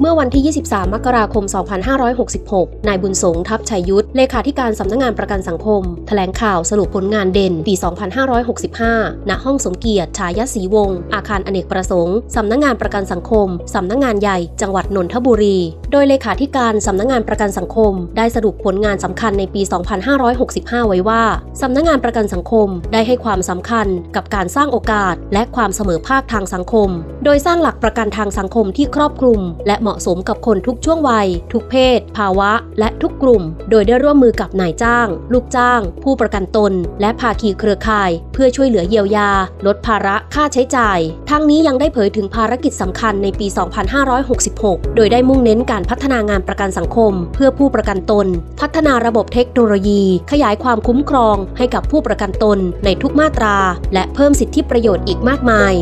เมื่อวันที่ 23 มกราคม 2566 นายบุญสงทัพชัยยุทธ เลขาธิการสำนักงานประกันสังคม แถลงข่าวสรุปผลงานเด่นปี 2565 ณ ห้องสมเกียรติชายศรีวงศ์อาคารอเนกประสงค์สำนักงานประกันสังคม สำนักงานใหญ่ จังหวัดนนทบุรี โดยเลขาธิการสำนักงานประกันสังคม ได้สรุปผลงานสำคัญในปี 2565 ไว้ว่าสำนักงานประกันสังคมได้ให้ความสำคัญกับการสร้างโอกาส และความเสมอภาคทางสังคม โดยสร้างหลักประกันทางสังคมที่ครอบคลุม และเหมาะสมกับคนทุกช่วงวัย ทุกเพศ ภาวะ และทุกกลุ่ม โดยได้ร่วมมือกับนายจ้าง ลูกจ้าง ผู้ประกันตน และภาคีเครือข่าย เพื่อช่วยเหลือเยียวยา ลดภาระค่าใช้จ่าย ทั้งนี้ยังได้เผยถึงภารกิจสำคัญในปี 2566 โดยได้มุ่งเน้นการพัฒนางานประกันสังคม เพื่อผู้ประกันตน พัฒนาระบบเทคโนโลยี ขยายความคุ้มครองให้กับผู้ประกันตนในทุกมาตรา และเพิ่มสิทธิประโยชน์อีกมากมาย